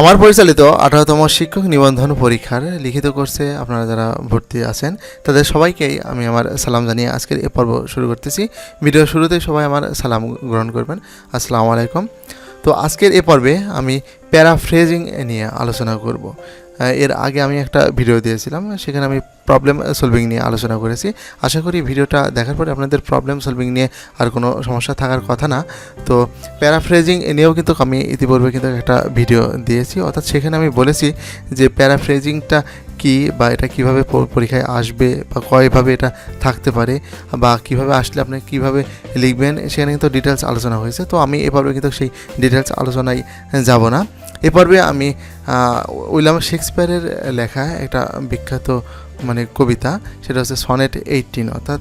আমার পরিচালিত আঠারোতম শিক্ষক নিবন্ধন পরীক্ষার লিখিত করছে আপনারা যারা ভর্তি আছেন, তাদের সবাইকেই আমি আমার সালাম জানিয়ে আজকের এ পর্ব শুরু করতেছি। ভিডিও শুরুতেই সবাই আমার সালাম গ্রহণ করবেন। আসসালামু আলাইকুম। তো আজকের এ পর্বে আমি প্যারাফ্রেজিং নিয়ে আলোচনা করব। এর আগে আমি একটা ভিডিও দিয়েছিলাম, সেখানে আমি প্রবলেম সলভিং নিয়ে আলোচনা করেছি। আশা করি ভিডিওটা দেখার পরে আপনাদের প্রবলেম সলভিং নিয়ে আর কোনো সমস্যা থাকার কথা না। তো প্যারাফ্রেজিং নিয়েও কিন্তু আমি ইতিপূর্বে কিন্তু একটা ভিডিও দিয়েছি। অর্থাৎ সেখানে আমি বলেছি যে প্যারাফ্রেজিংটা কি বা এটা কীভাবে পরীক্ষায় আসবে বা কয়ভাবে এটা থাকতে পারে বা কীভাবে আসলে আপনি কীভাবে লিখবেন, সেখানে কিন্তু ডিটেলস আলোচনা হয়েছে। তো আমি এভাবে কিন্তু সেই ডিটেলস আলোচনায় যাব না। এ পর্বে আমি উইলিয়াম শেক্সপিয়ারের লেখা একটা বিখ্যাত মানে কবিতা, সেটা হচ্ছে সনেট এইটিন অর্থাৎ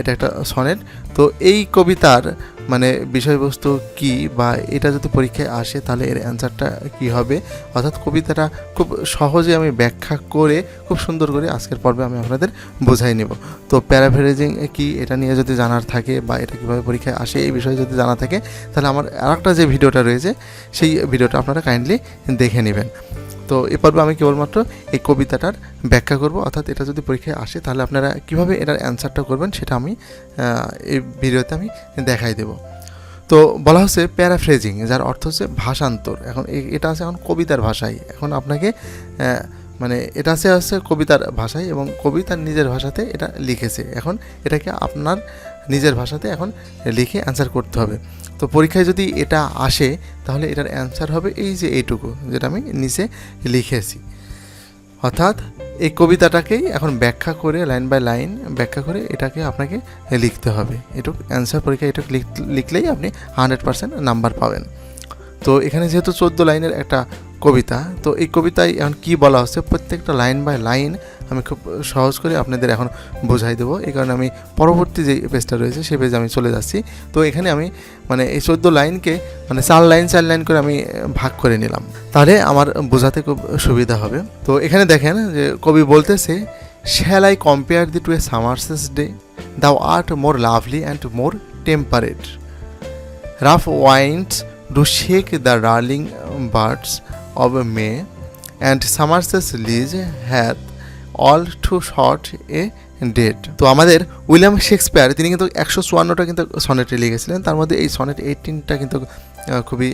এটা একটা সনেট। তো এই কবিতার মানে বিষয়বস্তু কি বা এটা যদি পরীক্ষায় আসে তাহলে এর অ্যান্সারটা কি হবে? অর্থাৎ কবিতাটা খুব সহজে আমি ব্যাখ্যা করে, খুব সুন্দর করে আজকের পর্বে আমি আপনাদের বোঝাই নেব। তো প্যারাফ্রেজিং কি, এটা নিয়ে যদি জানার থাকে বা এটা কীভাবে পরীক্ষায় আসে এই বিষয়ে যদি জানা থাকে, তাহলে আমার আরেকটা যে ভিডিওটা রয়েছে, সেই ভিডিওটা আপনারা কাইন্ডলি দেখে নেবেন। তো এ পর্বে আমি কেবলমাত্র এই কবিতাটার ব্যাখ্যা করব, অর্থাৎ এটা যদি পরীক্ষায় আসে তাহলে আপনারা কীভাবে এটার অ্যান্সারটা করবেন সেটা আমি এই ভিডিওতে আমি দেখাই দেব। তো বলা হচ্ছে প্যারাফ্রেজিং যার অর্থ হচ্ছে ভাষান্তর। এখন এটা আছে এখন কবিতার ভাষায়। এখন আপনাকে মানে এটা আছে হচ্ছে কবিতার ভাষায় এবং কবিতার নিজের ভাষাতে এটা লিখেছে। এখন এটাকে আপনার নিজের ভাষাতে এখন লিখে অ্যান্সার করতে হবে। তো পরীক্ষায় যদি এটা আসে, তাহলে এটার অ্যান্সার হবে এই যে এইটুকু, যেটা আমি নিচে লিখেছি। অর্থাৎ এই কবিতাটাকেই এখন ব্যাখ্যা করে লাইন বাই লাইন ব্যাখ্যা করে এটাকে আপনাকে লিখতে হবে। এটুকু অ্যান্সার পরীক্ষায় এটুকু লিখ- লিখলেই আপনি হান্ড্রেড পার্সেন্ট নাম্বার পাবেন। তো এখানে যেহেতু চোদ্দ লাইনের একটা কবিতা, তো এই কবিতায় এখন কি বলা হচ্ছে? প্রত্যেকটা লাইন বাই লাইন আমি খুব সহজ করে আপনাদের এখন বোঝাই দেবো। এই কারণে আমি পরবর্তী যে পেজটা রয়েছে সেই পেজে আমি চলে যাচ্ছি। তো এখানে আমি মানে এই চোদ্দ লাইনকে মানে চার লাইন চার লাইন করে আমি ভাগ করে নিলাম। তাহলে আমার বোঝাতে খুব সুবিধা হবে। তো এখানে দেখেন যে কবি বলতেছে shall I compare thee to a summer's day thou art more lovely and more temperate rough winds do shake the darling birds of May and summer's lease hath all too short a date তো আমাদের William Shakespeare, তিনি কিন্তু একশো চুয়ান্নটা কিন্তু সনেটে লিখেছিলেন তার মধ্যে এই সনেট এইটিনটা কিন্তু খুবই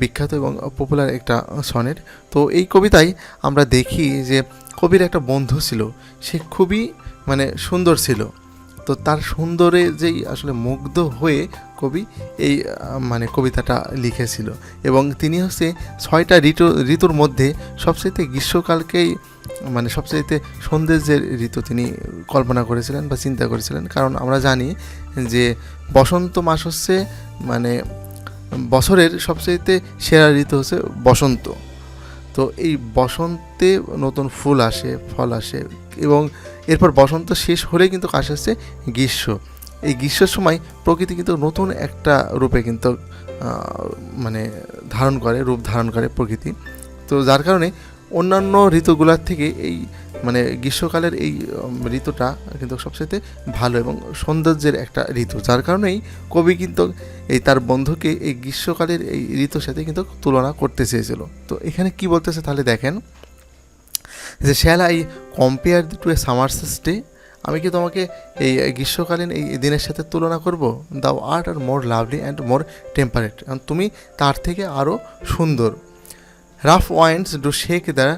বিখ্যাত এবং পপুলার একটা সনেট। তো এই কবিতায় আমরা দেখি যে কবির একটা বন্ধু ছিল, সে খুবই মানে সুন্দর ছিল। তো তার সুন্দরে যেই আসলে মুগ্ধ হয়ে কবি এই মানে কবিতাটা লিখেছিল। এবং তিনি হচ্ছে ছয়টা ঋতু, ঋতুর মধ্যে সবচাইতে গ্রীষ্মকালকেই মানে সবচাইতে সন্ধ্যের যে ঋতু তিনি কল্পনা করেছিলেন বা চিন্তা করেছিলেন, কারণ আমরা জানি যে বসন্ত মাস হচ্ছে মানে বছরের সবচাইতে সেরা ঋতু হচ্ছে বসন্ত। তো এই বসন্তে নতুন ফুল আসে, ফল আসে এবং এরপর বসন্ত শেষ হলেই কিন্তু আসে হচ্ছে গ্রীষ্ম। এই গ্রীষ্মের সময় প্রকৃতি কিন্তু নতুন একটা রূপে কিন্তু মানে ধারণ করে, রূপ ধারণ করে প্রকৃতি। তো যার কারণে অন্যান্য ঋতুগুলোর থেকে এই মানে গ্রীষ্মকালের এই ঋতুটা কিন্তু সবচেয়ে ভালো এবং সৌন্দর্যের একটা ঋতু। যার কারণেই কবি কিন্তু এই তার বন্ধুকে এই গ্রীষ্মকালের এই ঋতুর সাথে কিন্তু তুলনা করতে চেয়েছিল। তো এখানে কি বলতেছে তাহলে দেখেন যে shall I compare to a summer's day আমি কি তোমাকে এই গ্রীষ্মকালীন এই দিনের সাথে তুলনা করব? Thou art R more lovely and more temperate তুমি তার থেকে আরও সুন্দর। Rough winds do shake the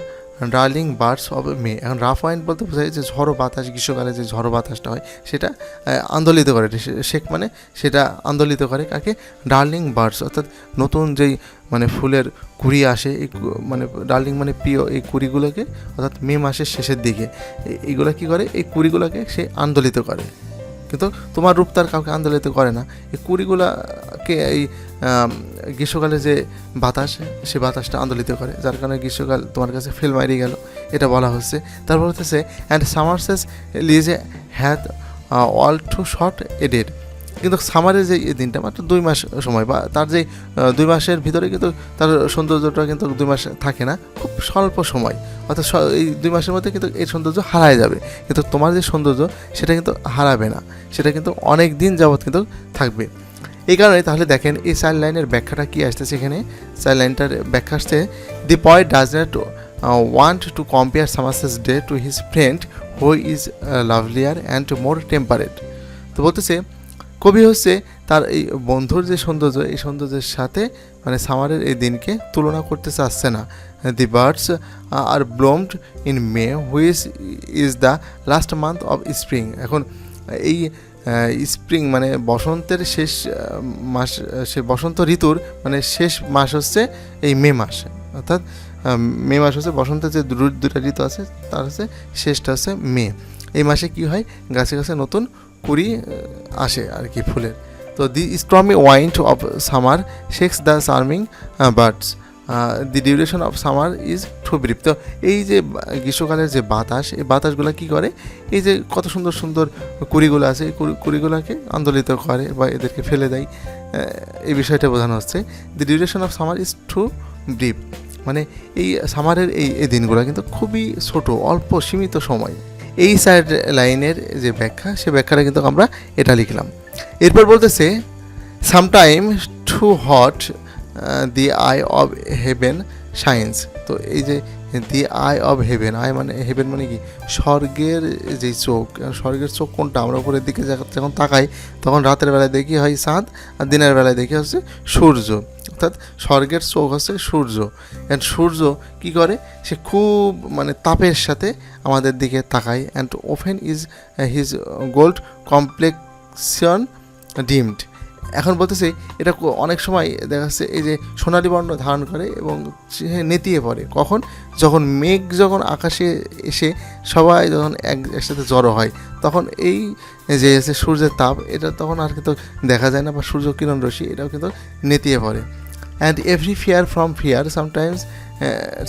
darling birds of May. এখন রাফ ওয়াইন্ড বলতে বোঝায় যে ঝড়ো বাতাস, গ্রীষ্মকালে যে ঝড়ো বাতাসটা হয়, সেটা আন্দোলিত করে। শেক মানে সেটা আন্দোলিত করে কাকে? Darling birds. অর্থাৎ নতুন যেই মানে ফুলের কুড়ি আসে, এই মানে ডার্লিং মানে প্রিয় এই কুড়িগুলোকে, অর্থাৎ মে মাসের শেষের দিকে। এইগুলো কী করে? এই কুড়িগুলোকে সে আন্দোলিত করে। কিন্তু তোমার রূপ তার কাউকে আন্দোলিত করে না। এই কুড়িগুলাকে এই গ্রীষ্মকালে যে বাতাস, সে বাতাসটা আন্দোলিত করে। যার কারণে গ্রীষ্মকাল তোমার কাছে ফেল মারি গেল, এটা বলা হচ্ছে। তারপর হচ্ছে অ্যান্ড সামারসেস লিজে hath all too short a date কিন্তু সামারের যে দিনটা মাত্র দুই মাস সময়, বা তার যে দুই মাসের ভিতরে কিন্তু তার সৌন্দর্যটা কিন্তু দুই মাস থাকে না, খুব স্বল্প সময়। অর্থাৎ এই দুই মাসের মধ্যে কিন্তু এই সৌন্দর্য হারায় যাবে। কিন্তু তোমার যে সৌন্দর্য, সেটা কিন্তু হারাবে না। সেটা কিন্তু অনেক দিন যাবৎ কিন্তু থাকবে। এই কারণে তাহলে দেখেন এই চাইল্ড লাইনের ব্যাখ্যাটা কি আসতেছে এখানে? চাইল্ড লাইনটার ব্যাখ্যা আসছে the point does not want to compare summer's day to his friend who is lovelier and more temperate তো বলতেছে, কবি হচ্ছে তার এই বন্ধুর যে সৌন্দর্য, এই সৌন্দর্যের সাথে মানে সামারের এই দিনকে তুলনা করতে চাচ্ছে না। The birds R bloomed in May which is the last month of spring এখন এই স্প্রিং মানে বসন্তের শেষ মাস, সে বসন্ত ঋতুর মানে শেষ মাস হচ্ছে এই মে মাস। অর্থাৎ মে মাস হচ্ছে বসন্তের যে দুটা ঋতু আছে, তার হচ্ছে শেষটা হচ্ছে মে। এই মাসে কি হয়? গাছে গাছে নতুন কুড়ি আসে আর কি ফুলের। তো the stormy wind of summer shakes the charming birds the duration of summer is too brief তো এই যে গ্রীষ্মকালের যে বাতাস, এই বাতাসগুলো কি করে? এই যে কত সুন্দর সুন্দর কুড়িগুলো আছে, এই কুড়ি- কুড়িগুলোকে আন্দোলিত করে বা এদেরকে ফেলে দেয় এই বিষয়টা বোঝানো হচ্ছে। The duration of summer is too brief মানে এই সামারের এই এই দিনগুলো কিন্তু খুবই ছোট, অল্প, সীমিত সময়। এই সাইড লাইনের যে ব্যাখ্যা, সে ব্যাখ্যাটা কিন্তু আমরা এটা লিখলাম। এরপর বলতেছে sometime too hot the eye of heaven shines তো এই যে the eye of heaven eye মানে হেভেন মানে কি? স্বর্গের যে চোখ স্বর্গের চোখ কোনটা? আমরা উপরের দিকে যখন তাকাই, তখন রাতের বেলায় দেখি হয় চাঁদ, আর দিনের বেলায় দেখি হচ্ছে সূর্য। অর্থাৎ স্বর্গের চোখ হচ্ছে সূর্য। অ্যান্ড সূর্য কি করে? সে খুব মানে তাপের সাথে আমাদের দিকে তাকায়। And often is his gold complexion dimmed এখন বলতেছে, এটা অনেক সময় দেখা যাচ্ছে এই যে সোনালী বর্ণ ধারণ করে এবং নেতিয়ে পড়ে। কখন? যখন মেঘ যখন আকাশে এসে সবাই যখন এক একসাথে জড়ো হয়, তখন এই যে এসে সূর্যের তাপ, এটা তখন আর কিন্তু দেখা যায় না বা সূর্য কিরণ রশ্মি, এটাও কিন্তু নেতিয়ে পড়ে। And every fair from fair sometimes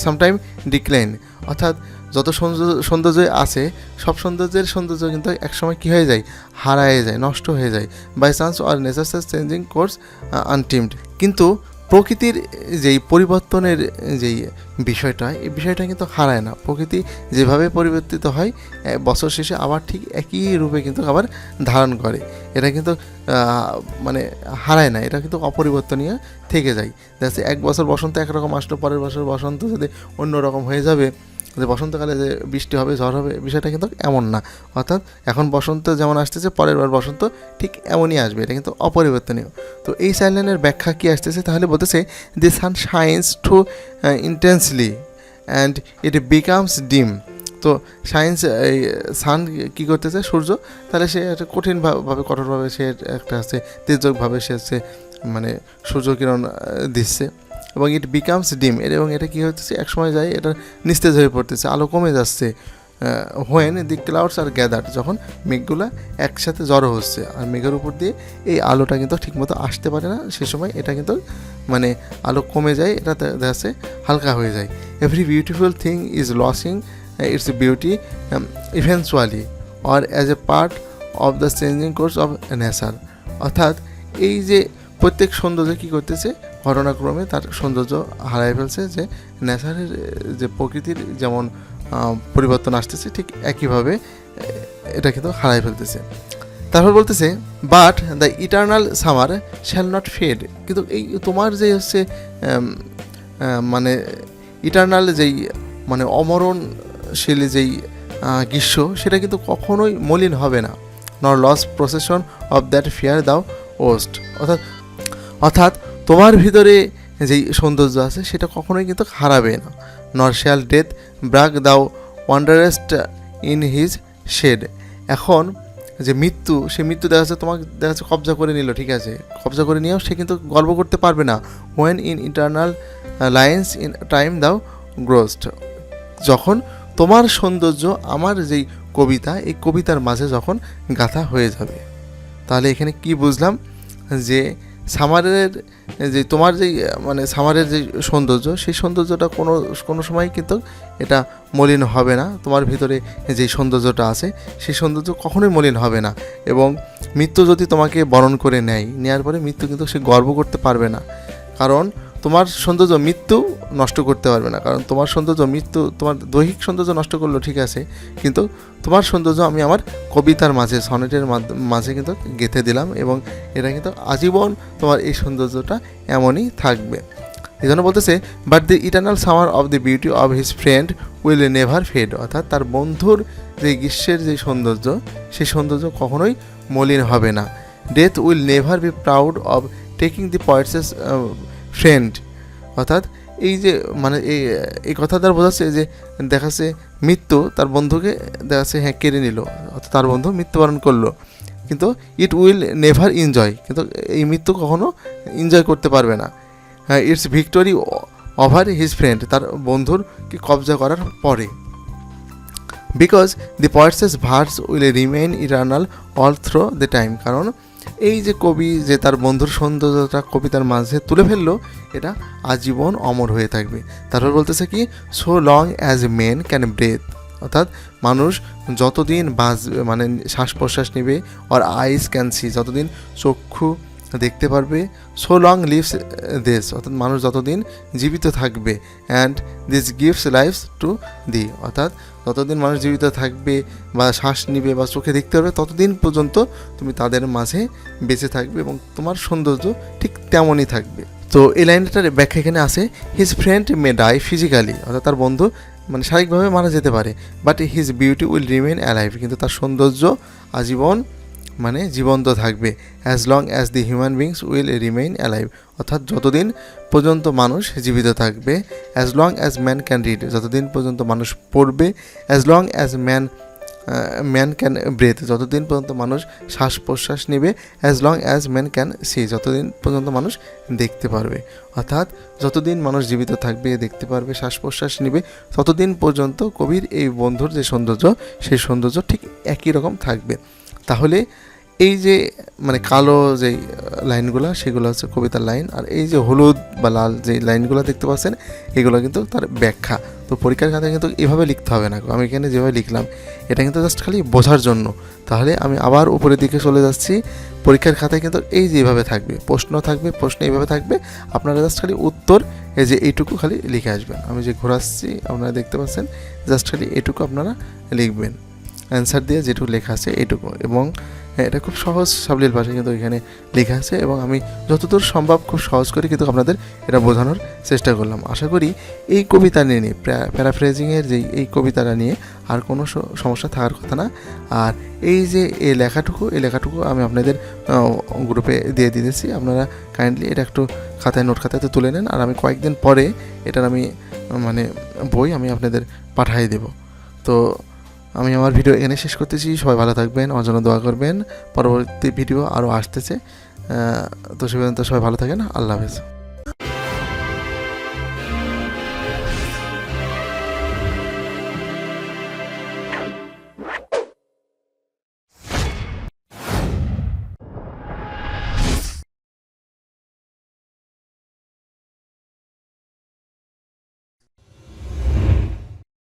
sometime declines অর্থাৎ যত সৌন্দর্য সৌন্দর্য আছে, সব সৌন্দর্যের সৌন্দর্য কিন্তু একসময় কী হয়ে যায়? হারায় যায়, নষ্ট হয়ে যায়। By chance or nature changing course untrimmed কিন্তু প্রকৃতির যেই পরিবর্তনের যেই বিষয়টা, এই বিষয়টা কিন্তু হারায় না। প্রকৃতি যেভাবে পরিবর্তিত হয় বছর শেষে আবার ঠিক একই রূপে কিন্তু আবার ধারণ করে। এটা কিন্তু মানে হারায় না, এটা কিন্তু অপরিবর্তনীয় থেকে যায়। যাচ্ছে এক বছর বসন্ত একরকম আসলো, পরের বছর বসন্ত যদি অন্য রকম হয়ে যাবে যে বসন্তকালে যে বৃষ্টি হবে, ঝড় হবে, বিষয়টা কিন্তু এমন না। অর্থাৎ এখন বসন্ত যেমন আসতেছে, পরের বার বসন্ত ঠিক এমনই আসবে, এটা কিন্তু অপরিবর্তনীয়। তো এই সাইলেনের ব্যাখ্যা কি আসতেছে? তাহলে বলতেছে the sun shines too intensely and it becomes dim তো সায়েন্স এই, সান কী করতেছে? সূর্য, তাহলে সে একটা কঠিনভাবে, কঠোরভাবে সে একটা হচ্ছে তেজকভাবে সে হচ্ছে মানে সূর্যকিরণ দিচ্ছে। এবং ইট বিকামস ডিম এবং এটা কী হচ্ছে একসময় যায়, এটা নিস্তেজ হয়ে পড়তেছে, আলো কমে যাচ্ছে when the clouds are gather যখন মেঘগুলো একসাথে জড়ো হচ্ছে। আর মেঘের উপর দিয়ে এই আলোটা কিন্তু ঠিকমতো আসতে পারে না, সে সময় এটা কিন্তু মানে আলো কমে যায়, এটা দে- দেখা যাচ্ছে হালকা হয়ে যায়। Every beautiful thing is losing its beauty eventually or as a part of the changing course of nature অর্থাৎ এই যে প্রত্যেক সৌন্দর্য কী করতেছে? ঘটনাক্রমে তার সৌন্দর্য হারায় ফেলছে যে নেচারের যে প্রকৃতির যেমন পরিবর্তন আসতেছে, ঠিক একইভাবে এটা কিন্তু হারায় ফেলতেছে। তারপর বলতেছে but the eternal summer shall not fade কিন্তু এই তোমার যে হচ্ছে মানে ইটার্নাল যেই মানে অমরণশীল যেই গ্রীষ্ম, সেটা কিন্তু কখনোই মলিন হবে না nor lose possession of that fair thou owest অর্থাৎ অর্থাৎ তোমার ভিতরে যেই সৌন্দর্য আছে সেটা কখনোই কিন্তু হারাবে না। নর শ্যাল ডেথ ব্রাক দাও ওয়ান্ডারেস্ট ইন হিজ শেড এখন যে মৃত্যু, সে মৃত্যু দেখা যাচ্ছে তোমাকে, দেখা যাচ্ছে কবজা করে নিল, ঠিক আছে? কবজা করে নিয়েও সে কিন্তু গর্ব করতে পারবে না। When in internal lines in time thou growest যখন তোমার সৌন্দর্য, আমার যেই কবিতা, এই কবিতার মাঝে যখন গাথা হয়ে যাবে। তাহলে এখানে কি বুঝলাম? যে সামারের, যে তোমার যে মানে সামারের যে সৌন্দর্য, সেই সৌন্দর্যটা কোনো কোনো সময় কিন্তু এটা মলিন হবে না। তোমার ভিতরে যে সৌন্দর্যটা আছে, সেই সৌন্দর্য কখনোই মলিন হবে না। এবং মৃত্যু যদি তোমাকে বরণ করে নেয় নেওয়ার পরে মৃত্যু কিন্তু সে গর্ব করতে পারবে না। কারণ তোমার সৌন্দর্য মৃত্যু নষ্ট করতে পারবে না। কারণ তোমার সৌন্দর্য মৃত্যু, তোমার দৈহিক সৌন্দর্য নষ্ট করল ঠিক আছে, কিন্তু তোমার সৌন্দর্য আমি আমার কবিতার মাঝে, সনেটের মাঝে কিন্তু গেঁথে দিলাম এবং এটা কিন্তু আজীবন তোমার এই সৌন্দর্যটা এমনই থাকবে। এই জন্য বলতেছে but the eternal summer of the beauty of his friend will never fade অর্থাৎ তার বন্ধুর যে গ্রীষ্মের যে সৌন্দর্য, সেই সৌন্দর্য কখনোই মলিন হবে না। Death will never be proud of taking the poet's friend অর্থাৎ এই যে মানে এই এই কথা দ্বারা বোঝাচ্ছে যে, দেখাচ্ছে মৃত্যু তার বন্ধুকে, দেখাচ্ছে হ্যাঁ কেড়ে নিল, অর্থাৎ তার বন্ধু মৃত্যুবরণ করল। কিন্তু ইট উইল নেভার এনজয় কিন্তু এই মৃত্যু কখনো এনজয় করতে পারবে না। হ্যাঁ it's victory over his friend তার বন্ধুর কি কবজা করার পরে। Because the poet's verse will remain eternal all through the time কারণ এই যে কবি, যে তার বন্ধুর সৌন্দর্যটা কবিতার মাঝে তুলে ফেলল, এটা আজীবন অমর হয়ে থাকবে। তারপর বলতেছে কি so long as a men can breathe অর্থাৎ মানুষ যতদিন বাঁচবে মানে শ্বাস প্রশ্বাস নেবে আর আইস ক্যান সি যতদিন চক্ষু দেখতে পারবে সো লং লিভস দেশ অর্থাৎ মানুষ যতদিন জীবিত থাকবে and this gives life's to thee অর্থাৎ যতদিন মানুষ জীবিত থাকবে বা শ্বাস নিবে বা চোখে দেখতে পারবে, ততদিন পর্যন্ত তুমি তাদের মাঝে বেঁচে থাকবে এবং তোমার সৌন্দর্য ঠিক তেমনই থাকবে। তো এই লাইনটার ব্যাখ্যা এখানে আছে his friend may die physically অর্থাৎ তার বন্ধু মানে শারীরিকভাবে মারা যেতে পারে but his beauty will remain alive কিন্তু তার সৌন্দর্য আজীবন মানে জীবন্ত থাকবে as long as the human beings will remain alive অর্থাৎ যতদিন পর্যন্ত মানুষ জীবিত থাকবে as long as man can read যতদিন পর্যন্ত মানুষ পড়বে as long as man man can breathe যতদিন পর্যন্ত মানুষ শ্বাস প্রশ্বাস নেবে as long as man can see যতদিন পর্যন্ত মানুষ দেখতে পারবে। অর্থাৎ যতদিন মানুষ জীবিত থাকবে, দেখতে পারবে শ্বাস প্রশ্বাস নেবে, ততদিন পর্যন্ত কবির এই বন্ধুর যে সৌন্দর্য, সেই সৌন্দর্য ঠিক একই রকম থাকবে। তাহলে এই যে মানে কালো যে লাইনগুলো, সেগুলো হচ্ছে কবিতার লাইন। আর এই যে হলুদ বা লাল যে লাইনগুলো দেখতে পাচ্ছেন, এগুলো কিন্তু তার ব্যাখ্যা। তো পরীক্ষার খাতায় কিন্তু এভাবে লিখতে হবে না। আমি এখানে যেভাবে লিখলাম, এটা কিন্তু জাস্ট খালি বোঝার জন্য। তাহলে আমি আবার উপরের দিকে চলে যাচ্ছি। পরীক্ষার খাতায় কিন্তু এই যে এইভাবে থাকবে, প্রশ্ন থাকবে, প্রশ্ন এইভাবে থাকবে। আপনারা জাস্ট খালি উত্তর, এই যে এইটুকু খালি লিখে আসবেন। আমি যে ঘোরাচ্ছি, আপনারা দেখতে পাচ্ছেন জাস্ট খালি এইটুকু আপনারা লিখবেন। অ্যান্সার দিয়ে যেটুকু লেখা আছে এইটুকু এবং হ্যাঁ, এটা খুব সহজ সাবলীল ভাষায় কিন্তু এখানে লেখা আছে এবং আমি যতদূর সম্ভব খুব সহজ করে কিন্তু আপনাদের এটা বোঝানোর চেষ্টা করলাম। আশা করি এই কবিতা নিয়ে নিয়ে প্যারাফ্রেজিংয়ের যেই এই কবিতাটা নিয়ে আর কোনো সমস্যা থাকার কথা না। আর এই যে এই লেখাটুকু এই লেখাটুকু আমি আপনাদের গ্রুপে দিয়ে দিতেছি। আপনারা কাইন্ডলি এটা একটু খাতায় নোট খাতাতে তুলে নেন। আর আমি কয়েকদিন পরে এটার আমি মানে বই আমি আপনাদের পাঠিয়ে দেব। তো আমি আমার ভিডিও এখানে শেষ করতেছি। সবাই ভালো থাকবেন, আমার জন্য দোয়া করবেন। পরবর্তী ভিডিও আরও আসতেছে। তো সে পর্যন্ত সবাই ভালো থাকেন। আল্লাহ হাফেজ।